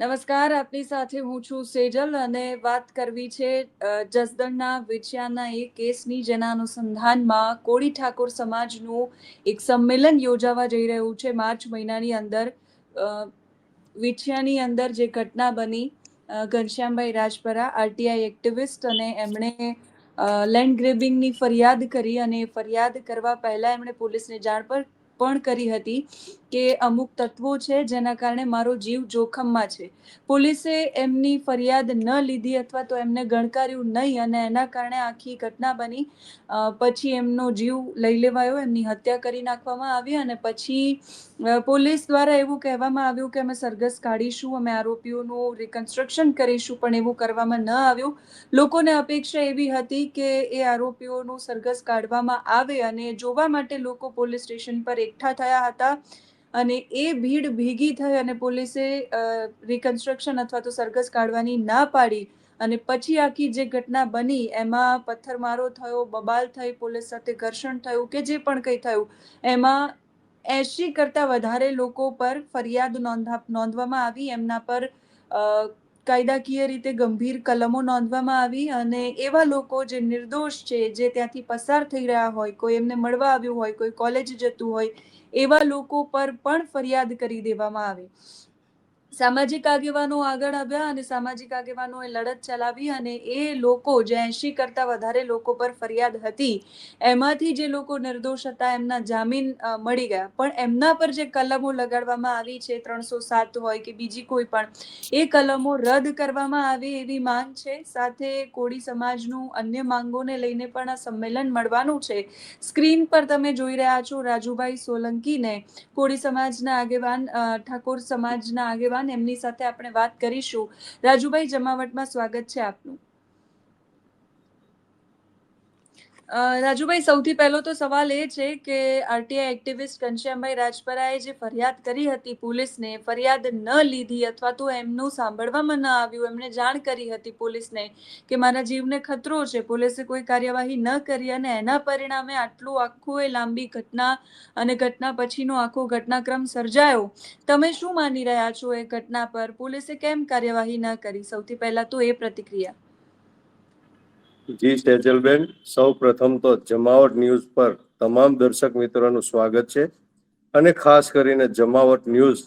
નમસ્કાર, આપની સાથે હું છું સેજલ અને વાત કરવી છે જસદણના વિછિયાના એ કેસની જેના અનુસંધાનમાં કોળી ઠાકોર સમાજનું એક સંમેલન યોજાવા જઈ રહ્યું છે માર્ચ મહિનાની અંદર. વિછિયાની અંદર જે ઘટના બની ઘનશ્યામભાઈ રાજપરા, આરટીઆઈ એક્ટિવિસ્ટ અને એમણે લેન્ડ ગ્રેબિંગની ફરિયાદ કરી અને ફરિયાદ કરવા પહેલા એમણે પોલીસને જાણ પર પણ કરી હતી કે અમુક તત્વો છે જેના કારણે મારો જીવ જોખમમાં છે. પોલીસે એમની ફરિયાદ ન લીધી અથવા તો એમને ગણકાર્યું નહીં અને એના કારણે આખી ઘટના બની. પછી એમનો જીવ લઈ લેવાયો, એમની હત્યા કરી નાખવામાં આવી અને પછી પોલીસ દ્વારા એવું કહેવામાં આવ્યું કે અમે સરઘસ કાઢીશું, અમે આરોપીઓનું રિકન્સ્ટ્રક્શન કરીશું, પણ એવું કરવામાં ન આવ્યું. લોકોને અપેક્ષા એવી હતી કે એ આરોપીઓનું સરઘસ કાઢવામાં આવે અને જોવા માટે લોકો પોલીસ સ્ટેશન પર એકઠા થયા હતા અને એ ભીડ ભેગી થઈ અને પોલીસે રિકન્સ્ટ્રક્શન અથવા તો સરઘસ કાઢવાની ના પાડી અને પછી આખી જે ઘટના બની એમાં પથ્થરમારો થયો, બબાલ થઈ, પોલીસ સાથે ઘર્ષણ થયું કે જે પણ કંઈ થયું, એમાં એંશી કરતાં વધારે લોકો પર ફરિયાદ નોંધા, નોંધવામાં આવી. એમના પર કાયદાકીય રીતે ગંભીર કલમો નોંધવામાં આવી અને એવા લોકો જે નિર્દોષ છે, જે ત્યાંથી પસાર થઈ રહ્યા હોય, કોઈ એમને મળવા આવ્યું હોય, કોઈ કોલેજ જતું હોય, એવા લોકો પર પણ ફરિયાદ કરી દેવામાં આવી. સામાજિક આગેવાનો આગળ આવ્યા અને સામાજિક આગેવાનોએ લડત ચલાવી અને એ લોકો જે એંશી કરતાં વધારે લોકો પર ફરિયાદ હતી, એમાંથી જે લોકો નિર્દોષ હતા એમના જામીન મળી ગયા. પણ એમના પર જે કલમો લગાડવામાં આવી છે, ત્રણસો સાત હોય કે બીજી કોઈ પણ, એ કલમો રદ કરવામાં આવે એવી માંગ છે. સાથે કોળી સમાજનું અન્ય માંગોને લઈને પણ આ સંમેલન મળવાનું છે. સ્ક્રીન પર તમે જોઈ રહ્યા છો રાજુભાઈ સોલંકીને. કોળી સમાજના આગેવાન ઠાકોર સમાજના આગેવાન એમની સાથે આપણે વાત કરીશું. રાજુભાઈ જમાવટમાં સ્વાગત છે આપનું. રાજુભાઈ, સૌથી પહેલો તો સવાલ એ છે કે આરટીઆઈ એક્ટિવિસ્ટ ઘનશ્યામભાઈ રાજપરાએ જે ફરિયાદ કરી હતી પોલીસને, ફરિયાદ ન લીધી અથવા તો એમનું સાંભળવામાં ન આવ્યું, એમણે જાણ કરી હતી પોલીસને કે મારા જીવને ખતરો છે, પોલીસે કોઈ કાર્યવાહી ન કરી અને એના પરિણામે આટલું આખું એ લાંબી ઘટના અને ઘટના પછીનો આખો ઘટનાક્રમ સર્જાયો. તમે શું માની રહ્યા છો એ ઘટના પર? પોલીસે કેમ કાર્યવાહી ન કરી? સૌથી પહેલા તો એ પ્રતિક્રિયા. જી સેજલબેન સૌ પ્રથમ તો જમાવટ ન્યૂઝ પર તમામ દર્શક મિત્રોનું સ્વાગત છે અને ખાસ કરીને જમાવટ ન્યૂઝ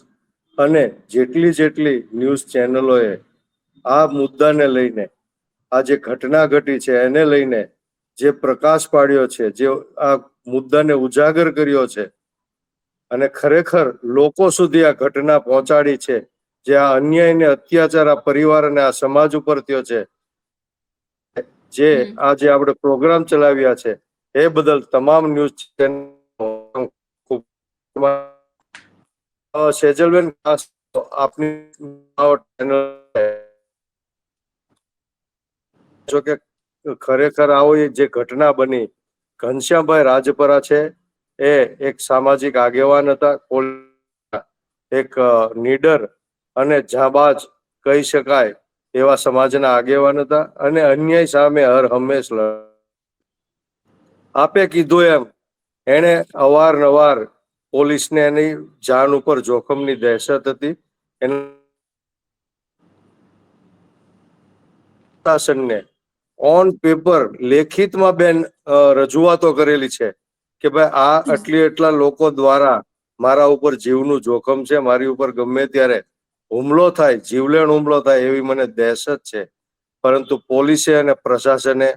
અને જેટલી જેટલી ન્યૂઝ ચેનલોએ આ મુદ્દાને લઈને, આ જે ઘટના ઘટી છે એને લઈને જે પ્રકાશ પાડ્યો છે, જે આ મુદ્દાને ઉજાગર કર્યો છે અને ખરેખર લોકો સુધી આ ઘટના પહોંચાડી છે, જે આ અન્યાય ને અત્યાચાર, આ પરિવાર અને આ સમાજ ઉપર થયો છે જે. આ જે આપણે પ્રોગ્રામ ચલાવ્યા છે એ બદલ તમામ ન્યૂઝ ચેનલ સેજલબેન આપની જો કે ખરેખર આવો જે ઘટના બની ઘનશ્યામભાઈ રાજપરા છે એ એક સામાજિક આગેવાન હતા એક નીડર અને જાબાજ કહી શકાય. એવા સમાજના આગેવાન હતા અને અન્યાય સામે હર હંમેશ આપે કીધું એમ, એણે અવારનવાર પોલીસને એની જાન ઉપર જોખમની દહેશત હતી. એના શાસનને ઓન પેપર લેખિતમાં બેન રજૂઆતો કરેલી છે કે ભાઈ, આ આટલી એટલા લોકો દ્વારા મારા ઉપર જીવનું જોખમ છે, મારી ઉપર ગમે ત્યારે હુમલો થાય, જીવલેણ હુમલો થાય એવી મને દહેશત છે. પરંતુ પોલીસે અને પ્રશાસને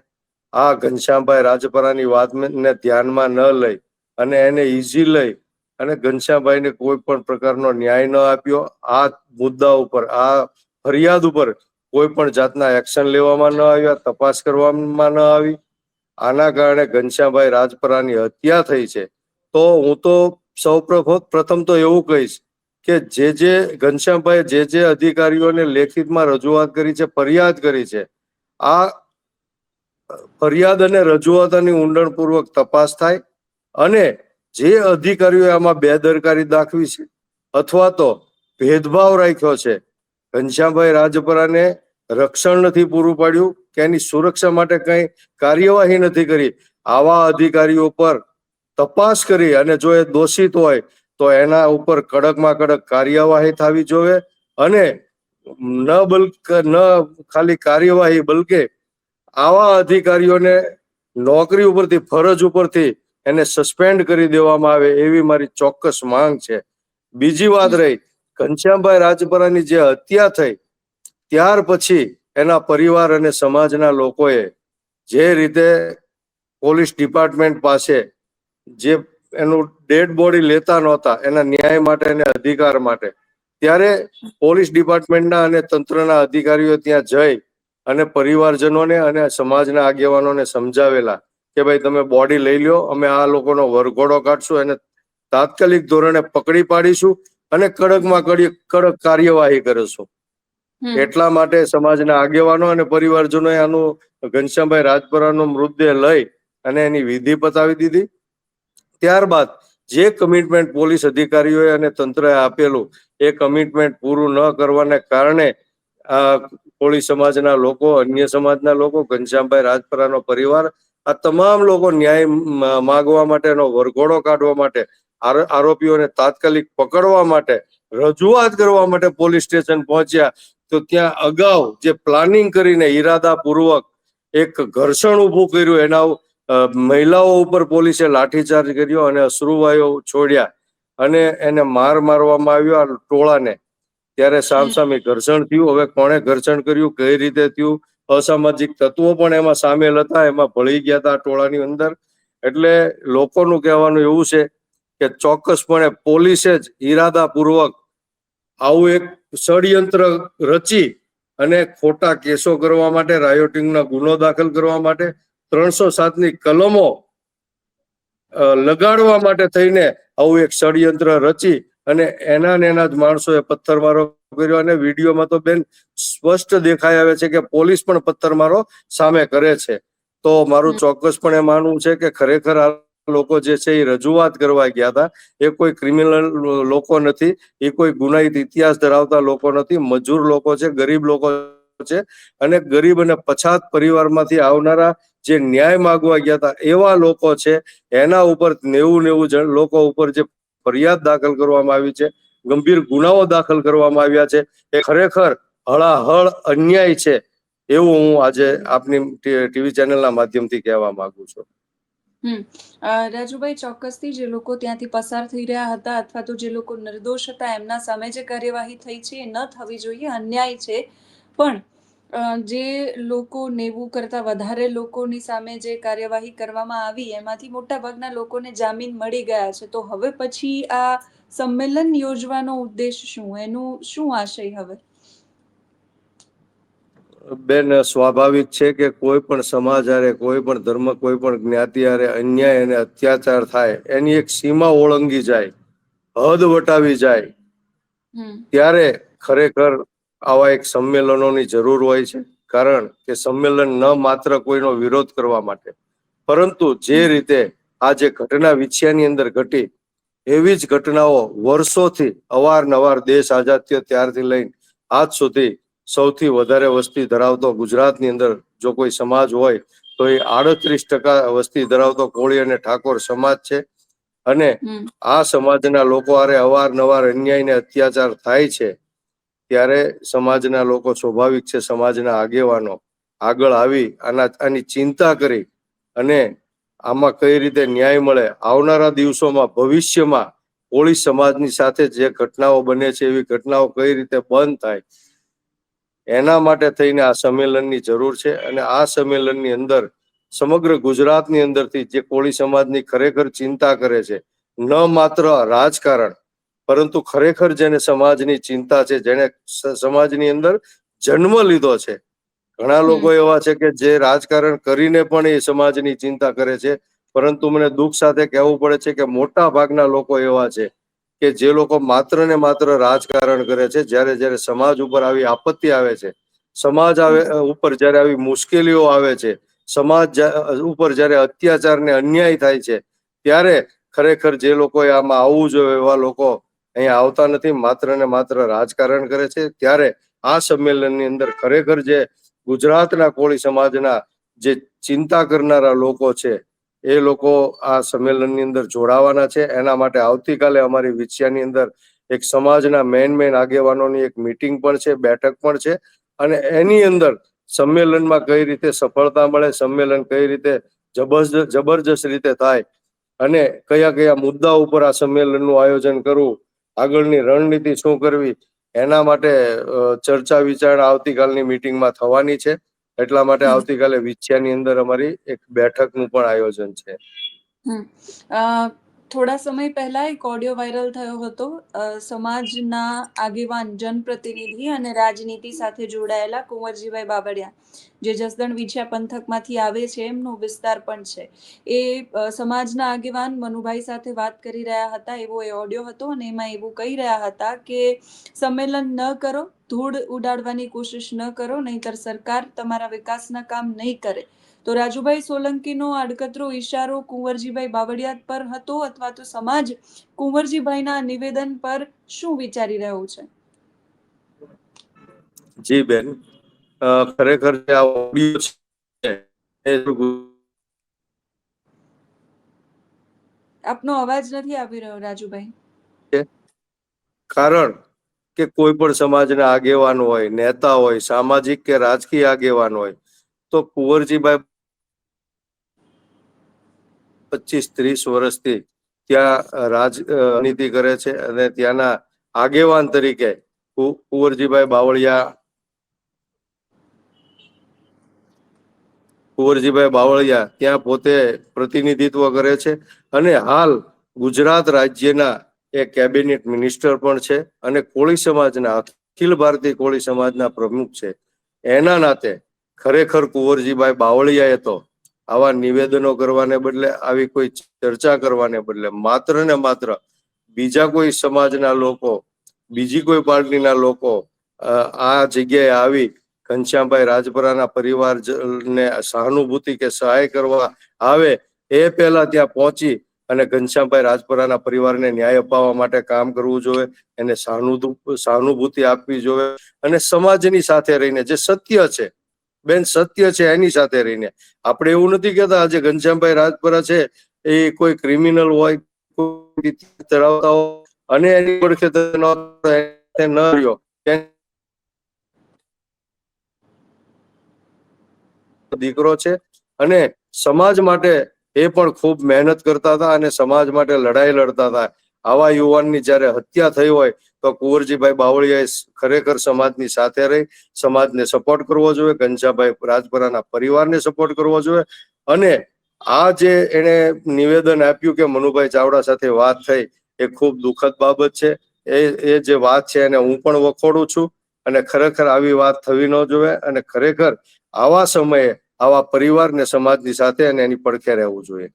આ ઘનશ્યામભાઈ રાજપરાની વાતને ધ્યાનમાં ન લઈ અને એને ઈઝી લઈ અને ઘનશ્યામભાઈને કોઈ પણ પ્રકારનો ન્યાય ન આપ્યો. આ મુદ્દા ઉપર, આ ફરિયાદ ઉપર કોઈ પણ જાતના એક્શન લેવામાં ન આવ્યા, તપાસ કરવામાં ન આવી. આના કારણે ઘનશ્યામભાઈ રાજપરાની હત્યા થઈ છે. તો હું તો સૌ પ્રથમ તો એવું કહીશ કે જે જે ઘનશ્યામભાઈ જે જે અધિકારીઓને લેખિતમાં રજૂઆત કરી છે, ફરિયાદ કરી છે, આ ફરિયાદ અને રજૂઆતની ઊંડાણપૂર્વક તપાસ થાય અને જે અધિકારીઓએ આમાં બેદરકારી દાખવી છે અથવા તો ભેદભાવ રાખ્યો છે, ઘનશ્યામભાઈ રાજપરાને રક્ષણ નથી પૂરું પાડ્યું કે એની સુરક્ષા માટે કઈ કાર્યવાહી નથી કરી. આવા અધિકારીઓ પર તપાસ કરી અને જો એ દોષિત હોય તો એના ઉપર કડકમાં કડક કાર્યવાહી થવી જોઈએ અને ન બલક ન ખાલી કાર્યવાહી, બલકે આવા અધિકારીઓને નોકરી ઉપરથી, ફરજ ઉપરથી એને સસ્પેન્ડ કરી દેવામાં આવે એવી મારી ચોક્કસ માંગ છે. બીજી વાત રહી, ઘનશ્યામભાઈ રાજપરાની જે હત્યા થઈ, ત્યાર પછી એના પરિવાર અને સમાજના લોકોએ જે રીતે પોલીસ ડિપાર્ટમેન્ટ પાસે જે એનું ડેડ બોડી લેતા નહોતા એના ન્યાય માટે અને અધિકાર માટે. ત્યારે પોલીસ ડિપાર્ટમેન્ટના અને તંત્રના અધિકારીઓ ત્યાં જઈ અને પરિવારજનોને અને સમાજના આગેવાનોને સમજાવેલા કે ભાઈ તમે બોડી લઈ લ્યો અમે આ લોકોનો વરઘોડો કાઢશું અને તાત્કાલિક ધોરણે પકડી પાડીશું અને કડકમાં કડક કડક કાર્યવાહી કરીશું. એટલા માટે સમાજના આગેવાનો અને પરિવારજનોએ આનું ઘનશ્યામભાઈ રાજપરાનો મૃતદેહ લઈ અને એની વિધિ પતાવી દીધી. ત્યારબાદ જે કમિટમેન્ટ પોલીસ અધિકારીઓએ અને તંત્રએ આપેલું, એ કમિટમેન્ટ પૂરું ન કરવાને કારણે આ કોળી સમાજના લોકો, અન્ય સમાજના લોકો, ઘનશ્યામભાઈ રાજપરાનો પરિવાર, આ તમામ લોકો ન્યાય માગવા માટેનો વરઘોડો કાઢવા માટે, આરો- આરોપીઓને તાત્કાલિક પકડવા માટે, રજૂઆત કરવા માટે પોલીસ સ્ટેશન પહોંચ્યા. તો ત્યાં અગાઉ જે પ્લાનિંગ કરીને ઈરાદાપૂર્વક એક ઘર્ષણ ઊભું કર્યું એના મહિલાઓ ઉપર પોલીસે લાઠીચાર્જ કર્યો અને અશ્રુવાયો છોડ્યા અને એને માર મારવામાં આવ્યો આ ટોળાને. ત્યારે સામસામે ઘર્ષણ થયું. હવે કોણે ઘર્ષણ કર્યું? કઈ રીતે થયું? અસામાજિક તત્વો પણ એમાં સામેલ હતા. એમાં ભળી ગયા હતા ટોળાની અંદર. એટલે લોકોનું કહેવાનું એવું છે કે ચોક્કસપણે પોલીસે જ ઈરાદાપૂર્વક આવું એક ષડયંત્ર રચી અને ખોટા કેસો કરવા માટે, રાયોટિંગનો ગુનો દાખલ કરવા માટે ત્રણસો સાતની કલમો લગાડવા માટે થઈને આવું એક ષડયંત્ર રચી અને એના ને એના જ માણસોએ પથ્થરમારો કર્યો અને વિડીયોમાં તો બેન સ્પષ્ટ દેખાઈ આવે છે કે પોલીસ પણ પથ્થરમારો સામે કરે છે. તો મારું ચોક્કસપણે માનવું છે કે ખરેખર આ લોકો જે છે એ રજૂઆત કરવા ગયા હતા. એ કોઈ ક્રિમિનલ લોકો નથી. એ કોઈ ગુનાહિત ઇતિહાસ ધરાવતા લોકો નથી. મજૂર લોકો છે ગરીબ લોકો છે. અને ગરીબ અને પછાત પરિવારમાંથી આવનારા જે ન્યાય માગવા ગયા હતા, એવા લોકો છે, એના ઉપર નેવું નેવું જણ, લોકો ઉપર જે ફરિયાદ દાખલ કરવામાં આવી છે, ગંભીર ગુનાઓ દાખલ કરવામાં આવ્યા છે, એ ખરેખર હળાહળ અન્યાય છે, એવું હું આજે આપની ટીવી ચેનલના માધ્યમથી કહેવા માંગુ છું. રાજુભાઈ, ચોક્કસથી જે લોકો ત્યાંથી પસાર થઈ રહ્યા હતા અથવા તો જે લોકો નિર્દોષ હતા, એમના સામે જે કાર્યવાહી થઈ છે એ ન થવી જોઈએ, અન્યાય છે. પણ જે લોકો નેવું કરતાં વધારે લોકોની સામે જે કાર્યવાહી કરવામાં આવી એમાંથી મોટા ભાગના લોકોને જામીન મળી ગયા છે. તો હવે પછી આ સંમેલન યોજવાનો ઉદ્દેશ શું? એનું શું આશય હવે? બેન સ્વાભાવિક છે કે કોઈ પણ સમાજ હારે કોઈ પણ ધર્મ કોઈ પણ જ્ઞાતિ હારે અન્યાય અને અત્યાચાર થાય એની એક સીમા ઓળંગી જાય હદ વટાવી જાય. ત્યારે ખરેખર આવા એક સંમેલનોની જરૂર હોય છે. કારણ કે સંમેલન ન માત્ર કોઈનો વિરોધ કરવા માટે પરંતુ જે રીતે આ જે ઘટના વિછ્યાની અંદર ઘટી એવી જ ઘટનાઓ વર્ષોથી અવારનવાર દેશ આઝાદ થયો ત્યારથી લઈને આજ સુધી સૌથી વધારે વસ્તી ધરાવતો ગુજરાતની અંદર જો કોઈ સમાજ હોય તો એ આડત્રીસ ટકા વસ્તી ધરાવતો કોળી અને ઠાકોર સમાજ છે. અને આ સમાજના લોકો હારે અવારનવાર અન્યાય ને અત્યાચાર થાય છે. ત્યારે સમાજના લોકો સ્વાભાવિક છે, સમાજના આગેવાનો આગળ આવી આના, આની ચિંતા કરી અને આમાં કઈ રીતે ન્યાય મળે, આવનારા દિવસોમાં ભવિષ્યમાં કોળી સમાજની સાથે જે ઘટનાઓ બને છે, એવી ઘટનાઓ કઈ રીતે બંધ થાય, એના માટે થઈને આ સંમેલનની જરૂર છે અને આ સંમેલનની અંદર સમગ્ર ગુજરાતની અંદરથી જે કોળી સમાજની ખરેખર ચિંતા કરે છે, ન માત્ર રાજકારણ પરંતુ ખરેખર જેને સમાજની ચિંતા છે જેને સમાજની અંદર જન્મ લીધો છે. ઘણા લોકો એવા છે કે જે રાજકારણ કરીને પણ એ સમાજની ચિંતા કરે છે. પરંતુ મને દુઃખ સાથે કહેવું પડે છે કે મોટા ભાગના લોકો એવા છે કે જે લોકો માત્ર ને માત્ર રાજકારણ કરે છે જ્યારે જ્યારે સમાજ ઉપર આવી આપત્તિ આવે છે. સમાજ આવે ઉપર જ્યારે આવી મુશ્કેલીઓ આવે છે સમાજ ઉપર જ્યારે અત્યાચાર ને અન્યાય થાય છે ત્યારે ખરેખર જે લોકોએ આમાં આવવું જોઈએ એવા લોકો અહીંયા આવતા નથી, માત્ર ને માત્ર રાજકારણ કરે છે. ત્યારે આ સંમેલનની અંદર ખરેખર જે ગુજરાતના કોળી સમાજના જે ચિંતા કરનારા લોકો છે, એ લોકો આ સંમેલનની અંદર જોડાવાના છે. એના માટે આવતીકાલે અમારી વિછિયાની અંદર એક સમાજના મેન મેન આગેવાનોની એક મીટિંગ પણ છે, બેઠક પણ છે. અને એની અંદર સંમેલનમાં કઈ રીતે સફળતા મળે, સંમેલન કઈ રીતે જબરજસ્ત રીતે થાય, અને કયા કયા મુદ્દા ઉપર આ સંમેલનનું આયોજન કરવું આગળની રણનીતિ શું કરવી એના માટે ચર્ચા વિચારણા આવતીકાલની મિટિંગમાં થવાની છે. એટલા માટે આવતીકાલે વિછ્યાની અંદર અમારી એક બેઠકનું પણ આયોજન છે. થોડા સમય પહેલા એક ઓડિયો વાયરલ થયો હતો. સમાજના આગેવાન, જનપ્રતિનિધિ અને રાજનીતિ સાથે જોડાયેલા કુંવરજીભાઈ બાબડિયા જે જસદણ વિછ્યા પંથકમાંથી આવે છે, એમનો વિસ્તાર પણ છે. એ સમાજના આગેવાન મનુભાઈ સાથે વાત કરી રહ્યા હતા, એવો એ ઓડિયો હતો અને એમાં એવું કહી રહ્યા હતા કે, સંમેલન ન કરો, ધૂળ ઉડાડવાની કોશિશ ન કરો, નહીતર સરકાર તમારા વિકાસના કામ નહીં કરે. તો રાજુભાઈ સોલંકીનો આડકતરો ઈશારો કુંવરજીભાઈ બાવળિયાત પર હતો અથવા તો સમાજ કુંવરજીભાઈના નિવેદન પર શું વિચારી રહ્યો છે? જી બેન ખરેખર જે આ ઓડિયો છે આપનો અવાજ નથી આવી રહ્યો રાજુભાઈ. કારણ કે કોઈ પણ સમાજના આગેવાન હોય નેતા હોય સામાજિક કે રાજકીય આગેવાન હોય તો કુંવરજીભાઈ પચીસ, ત્રીસ વર્ષથી ત્યાં રાજનીતિ કરે છે અને ત્યાંના આગેવાન તરીકે કુંવરજીભાઈ બાવળિયા કુંવરજીભાઈ બાવળિયા ત્યાં પોતે પ્રતિનિધિત્વ કરે છે અને હાલ ગુજરાત રાજ્યના એ કેબિનેટ મિનિસ્ટર પણ છે અને કોળી સમાજના, અખિલ ભારતીય કોળી સમાજના પ્રમુખ છે. એના નાતે ખરેખર કુંવરજીભાઈ બાવળિયાએ તો આવા નિવેદનો કરવાને બદલે આવી કોઈ ચર્ચા કરવાને બદલે માત્ર ને માત્ર બીજા કોઈ સમાજના લોકો, બીજી કોઈ પાર્ટીના લોકો આ જગ્યાએ આવી ઘનશ્યામભાઈ રાજપરાના પરિવારને સહાનુભૂતિ કે સહાય કરવા આવે એ પહેલા ત્યાં પહોંચી અને ઘનશ્યામભાઈ રાજપરાના પરિવારને ન્યાય અપાવવા માટે કામ કરવું જોઈએ, એને સહાનુભૂતિ આપવી જોઈએ અને સમાજની સાથે રહીને જે સત્ય છે બેન, સત્ય છે એની સાથે રહીને. આપણે એવું નથી કહેતા આજે ઘનશ્યામભાઈ રાજપરા છે, એ કોઈ ક્રિમિનલ હોય ધરાવતા હોય, અને એની પડખે ન રહ્યો. દીકરો છે, અને સમાજ માટે એ પણ ખૂબ મહેનત કરતા હતા અને સમાજ માટે લડાઈ લડતા હતા. આવા યુવાનની જ્યારે હત્યા થઈ હોય તો કુંવરજીભાઈ બાવળિયાએ ખરેખર સમાજની સાથે રહી, સમાજને સપોર્ટ કરવો જોઈએ ઘનશ્યાભાઈ રાજપરાના પરિવારને સપોર્ટ કરવો જોઈએ અને આ જે એને નિવેદન આપ્યું કે મનુભાઈ ચાવડા સાથે વાત થઈ, એ ખૂબ દુઃખદ બાબત છે. એ એ જે વાત છે એને હું પણ વખોડું છું અને ખરેખર આવી વાત થવી ન જોઈએ અને ખરેખર આવા સમયે આવા પરિવારને સમાજની સાથે અને એની પડખે રહેવું જોઈએ.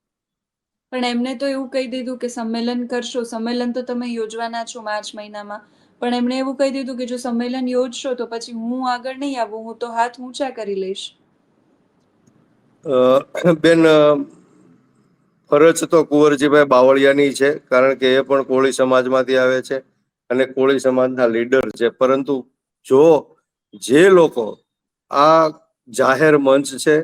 પણ એમને તો એવું કહી દીધું કે સંમેલન કરશો. સંમેલન તો તમે યોજવાના છો માર્ચ મહિનામાં. પણ એમણે એવું કહી દીધું કે જો સંમેલન યોજશો તો પછી હું આગળ નહીં આવું, હું તો હાથ ઊંચા કરી લઈશ. બેન ફરજ તો કુંવરજીભાઈ બાવળિયાની છે, કારણ કે એ પણ કોળી સમાજમાંથી આવે છે અને કોળી સમાજના લીડર છે. પરંતુ જો જે લોકો આ જાહેર મંચ છે,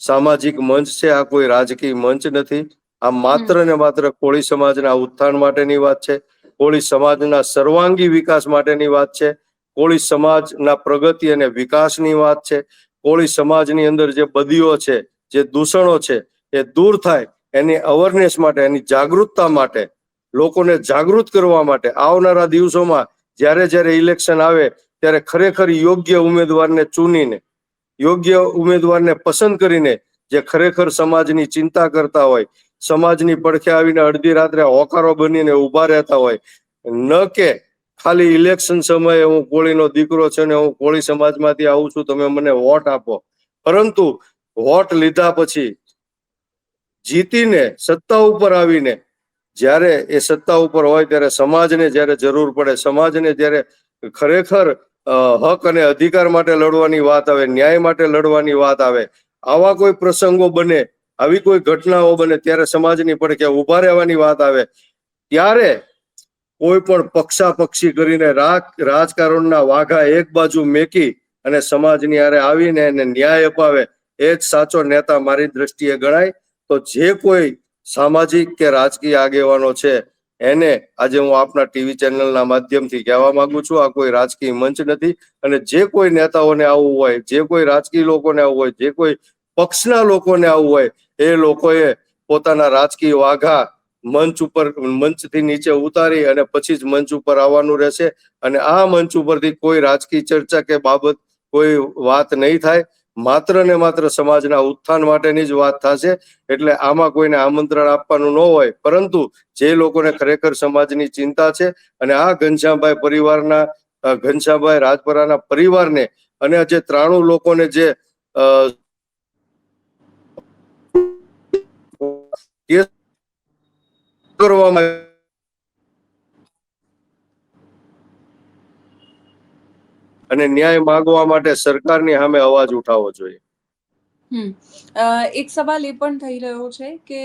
સામાજિક મંચ છે, આ કોઈ રાજકીય મંચ નથી આ માત્ર ને માત્ર કોળી સમાજના ઉત્થાન માટેની વાત છે, કોળી સમાજના સર્વાંગી વિકાસ માટેની વાત છે, કોળી સમાજના પ્રગતિ અને વિકાસની વાત છે, કોળી સમાજની અંદર જે બદીઓ છે, જે દૂષણો છે, એ દૂર થાય, એની અવેરનેસ માટે, એની જાગૃતતા માટે, લોકોને જાગૃત કરવા માટે આવનારા દિવસોમાં જ્યારે જ્યારે ઇલેક્શન આવે, ત્યારે ખરેખર યોગ્ય ઉમેદવારને ચૂનીને, યોગ્ય ઉમેદવારને પસંદ કરીને, જે ખરેખર સમાજની ચિંતા કરતા હોય સમાજની પડખે આવીને અડધી રાત્રે હોકારો બનીને ઊભા રહેતા હોય. ન કે ખાલી ઇલેક્શન સમયે હું કોળીનો દીકરો છે ને હું કોળી સમાજમાંથી આવું છું, તમે મને વોટ આપો. પરંતુ વોટ લીધા પછી જીતીને સત્તા ઉપર આવીને જ્યારે એ સત્તા ઉપર હોય ત્યારે સમાજને જ્યારે જરૂર પડે, સમાજને જ્યારે ખરેખર હક અને અધિકાર માટે લડવાની વાત આવે, ન્યાય માટે લડવાની વાત આવે, આવા કોઈ પ્રસંગો બને આવી કોઈ ઘટનાઓ બને ત્યારે સમાજની પડખે ઊભા રહેવાની વાત આવે, ત્યારે કોઈ પણ પક્ષાપક્ષી કરીને રાજકારણના વાઘા એક બાજુ મેકી અને સમાજની આરે આવીને એને ન્યાય અપાવે, એ જ સાચો નેતા મારી દ્રષ્ટિએ ગણાય. તો જે કોઈ સામાજિક કે રાજકીય આગેવાનો છે, એને આજે હું આપના ટીવી ચેનલના માધ્યમથી કહેવા માંગુ છું, આ કોઈ રાજકીય મંચ નથી. અને જે કોઈ નેતાઓને આવવું હોય, જે કોઈ રાજકીય લોકોને આવવું હોય, જે કોઈ પક્ષના લોકોને આવવું હોય એ લોકોએ પોતાના રાજકીય વાઘા મંચ ઉપર, મંચથી નીચે ઉતારી અને પછી જ મંચ ઉપર આવવાનું રહેશે. અને આ મંચ ઉપરથી કોઈ રાજકીય ચર્ચા કે બાબત કોઈ વાત નહીં થાય. માત્ર ને માત્ર સમાજના ઉત્થાન માટેની જ વાત થશે. એટલે આમાં કોઈને આમંત્રણ આપવાનું ન હોય. પરંતુ જે લોકોને ખરેખર સમાજની ચિંતા છે અને આ ઘનશ્યામભાઈ પરિવારના ઘનશ્યામભાઈ રાજપરાના પરિવારને અને જે ત્રાણું લોકોને જે કરવામાં અને ન્યાય માંગવા માટે સરકારની સામે અવાજ ઉઠાવવો જોઈએ. એક સવાલ એ પણ થઈ રહ્યો છે કે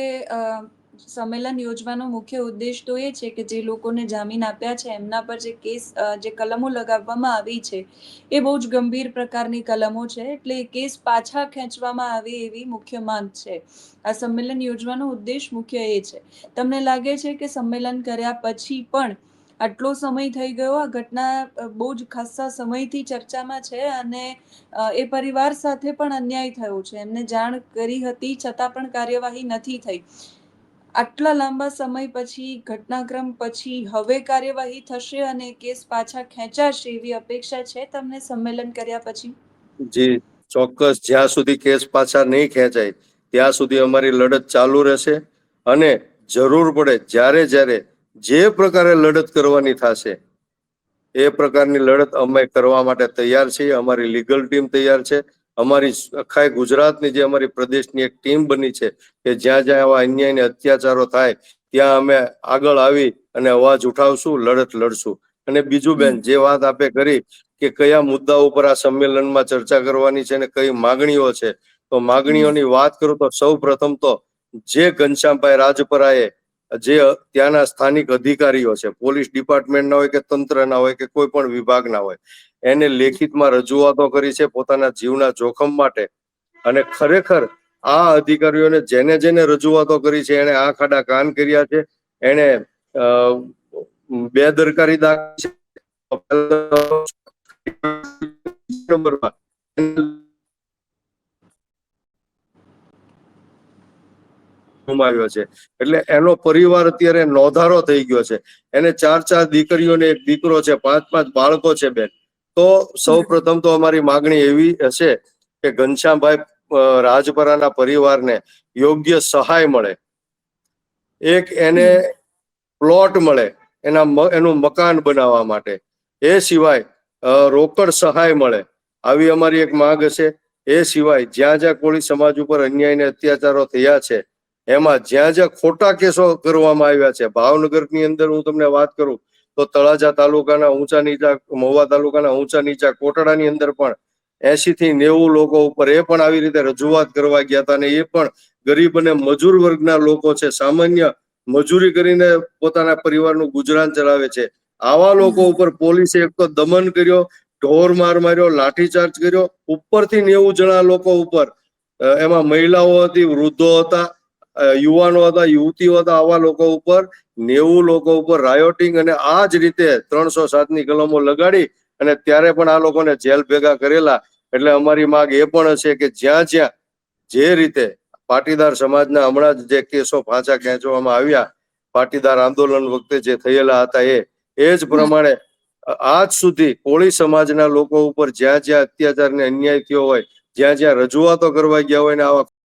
સંમેલન યોજવાનો મુખ્ય ઉદ્દેશ તો એ છે કે જે લોકોને જામીન આપ્યા છે, એમના પર જે કેસ જે કલમો લગાવવામાં આવી છે, એ બહુ જ ગંભીર પ્રકારની કલમો છે, એટલે કેસ પાછા ખેંચવામાં આવે એવી મુખ્ય માંગ છે. આ સંમેલન યોજવાનો ઉદ્દેશ મુખ્ય એ છે. તમને લાગે છે કે સંમેલન કર્યા પછી પણ આટલો સમય થઈ ગયો? આ ઘટના બહુ જ ખાસ્સા સમયથી ચર્ચામાં છે અને એ પરિવાર સાથે પણ અન્યાય થયો છે. એમને જાણ કરી હતી, છતાં પણ કાર્યવાહી નથી થઈ. આટલા લાંબા સમય પછી, ઘટનાક્રમ પછી હવે કાર્યવાહી થશે અને કેસ પાછા ખેંચાશે એવી અપેક્ષા છે તમને સંમેલન કર્યા પછી? જી, ચોક્કસ. જ્યાં સુધી કેસ પાછા નહીં ખેંચાય, ત્યાં સુધી અમારી લડત ચાલુ રહેશે અને જરૂર પડે જ્યારે જ્યારે જે પ્રકારે લડત કરવાની થશે, એ પ્રકારની લડત અમે કરવા માટે તૈયાર છીએ. અમારી લીગલ ટીમ તૈયાર છે. અમારી આખા ગુજરાતની જે અમારી પ્રદેશની એક ટીમ બની છે, કે જ્યાં જ્યાં આવા અન્યાય ને અત્યાચારો થાય, ત્યાં અમે આગળ આવી અને અવાજ ઉઠાવશું, લડત લડશું. અને બીજું બેન, જે વાત આપે કરી કે કયા મુદ્દા ઉપર આ સંમેલનમાં ચર્ચા કરવાની છે અને કઈ માગણીઓ છે, તો માગણીઓની વાત કરું તો સૌ પ્રથમ તો જે ઘનશ્યામભાઈ રાજપરાએ જે ત્યાંના સ્થાનિક અધિકારીઓ છે, પોલીસ ડિપાર્ટમેન્ટના હોય કે તંત્રના હોય કે કોઈ પણ વિભાગના હોય એને લેખિતમાં રજૂઆતો કરી છે પોતાના જીવના જોખમ માટે. અને ખરેખર આ અધિકારીઓને જેને જેને રજૂઆતો કરી છે એને આ ખાડા કાન કર્યા છે એને બેદરકારી દાખવી ગુમાવ્યો છે. એટલે એનો પરિવાર અત્યારે નોધારો થઈ ગયો છે. એને ચાર ચાર દીકરીઓને એક દીકરો છે, પાંચ પાંચ બાળકો છે બેન. તો સૌ પ્રથમ તો અમારી માગણી એવી હશે કે ઘનશ્યામભાઈ રાજપરાના પરિવારને યોગ્ય સહાય મળે. એક એને પ્લોટ મળે એના એનું મકાન બનાવવા માટે. એ સિવાય રોકડ સહાય મળે. આવી અમારી એક માંગ હશે. એ સિવાય જ્યાં જ્યાં કોળી સમાજ ઉપર અન્યાય ને અત્યાચારો થયા છે એમાં જ્યાં જ્યાં ખોટા કેસો કરવામાં આવ્યા છે ભાવનગરની અંદર હું તમને વાત કરું તો તળાજા તાલુકાના ઊંચા નીચા, મહુવા તાલુકાના ઊંચા નીચા કોટડાની અંદર પણ એસી થી નેવું લોકો ઉપર એ પણ આવી રીતે રજૂઆત કરવા ગયા હતા અને એ પણ ગરીબ અને મજૂર વર્ગના લોકો છે. સામાન્ય મજૂરી કરીને પોતાના પરિવારનું ગુજરાન ચલાવે છે. આવા લોકો ઉપર પોલીસે એક તો દમન કર્યો, ઢોર માર માર્યો, લાઠીચાર્જ કર્યો. ઉપરથી નેવું જણા લોકો ઉપર એમાં મહિલાઓ હતી, વૃદ્ધો હતા યુવાનો હતા, યુવતીઓ હતા, આવા લોકો ઉપર, નેવું લોકો ઉપર રાયોટિંગ અને આ જ રીતે ત્રણસો સાતની કલમો લગાડી અને ત્યારે પણ આ લોકોને જેલ ભેગા કરેલા. એટલે અમારી માંગ એ પણ હશે કે જ્યાં જ્યાં જે રીતે પાટીદાર સમાજના હમણાં જ જે કેસો પાછા ખેંચવામાં આવ્યા, પાટીદાર આંદોલન વખતે જે થયેલા હતા એ એ જ પ્રમાણે આજ સુધી કોળી સમાજના લોકો ઉપર જ્યાં જ્યાં અત્યાચાર ને અન્યાય થયો હોય, જ્યાં જ્યાં રજૂઆતો કરવા ગયા હોય ને આવા